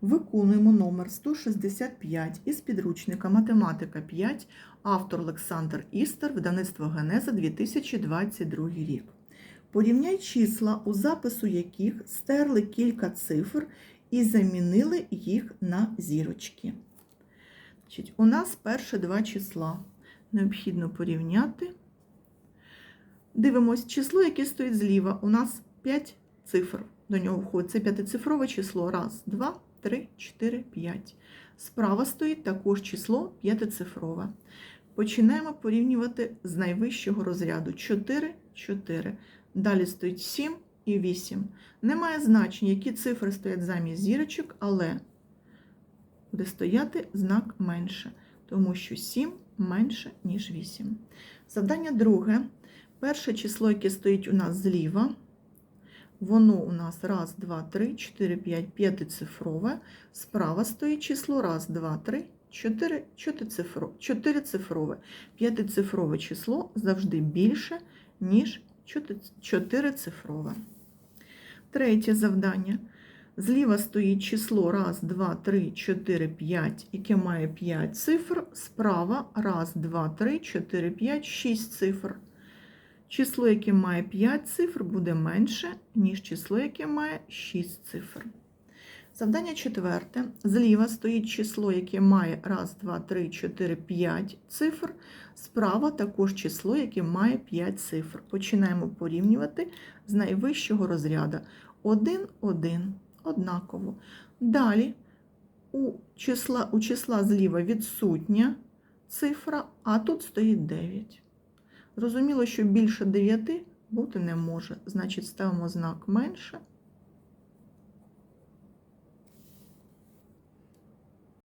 Виконуємо номер 165 із підручника Математика 5, автор Олександр Істер, видавництво Генеза 2022 рік. Порівняй числа, у запису яких стерли кілька цифр і замінили їх на зірочки. У нас перше два числа. Необхідно порівняти. Дивимось число, яке стоїть зліва. У нас 5 цифр. До нього входить це п'ятицифрове число. Раз, два, три, чотири, п'ять. Справа стоїть також число п'ятицифрове. Починаємо порівнювати з найвищого розряду 4, 4. Далі стоїть 7 і 8. Немає значення, які цифри стоять замість зірочок, але буде стояти знак менше, тому що 7 менше, ніж 8. Завдання друге. Перше число, яке стоїть у нас зліва, воно у нас 1, 2, 3, 4, 5, п'ятицифрове. Справа стоїть число 1, 2, 3, 4, 4 цифрове. П'ятицифрове число завжди більше, ніж 4 цифрове. Третє завдання. Зліва стоїть число 1, 2, 3, 4, 5, яке має 5 цифр. Справа 1, 2, 3, 4, 5, 6 цифр. Число, яке має 5 цифр, буде менше, ніж число, яке має 6 цифр. Завдання четверте. Зліва стоїть число, яке має 1, 2, 3, 4, 5 цифр. Справа також число, яке має 5 цифр. Починаємо порівнювати з найвищого розряду. 1, 1, однаково. Далі у числа, у числа зліва відсутня цифра, а тут стоїть 9. Зрозуміло, що більше 9 бути не може. Значить, ставимо знак менше,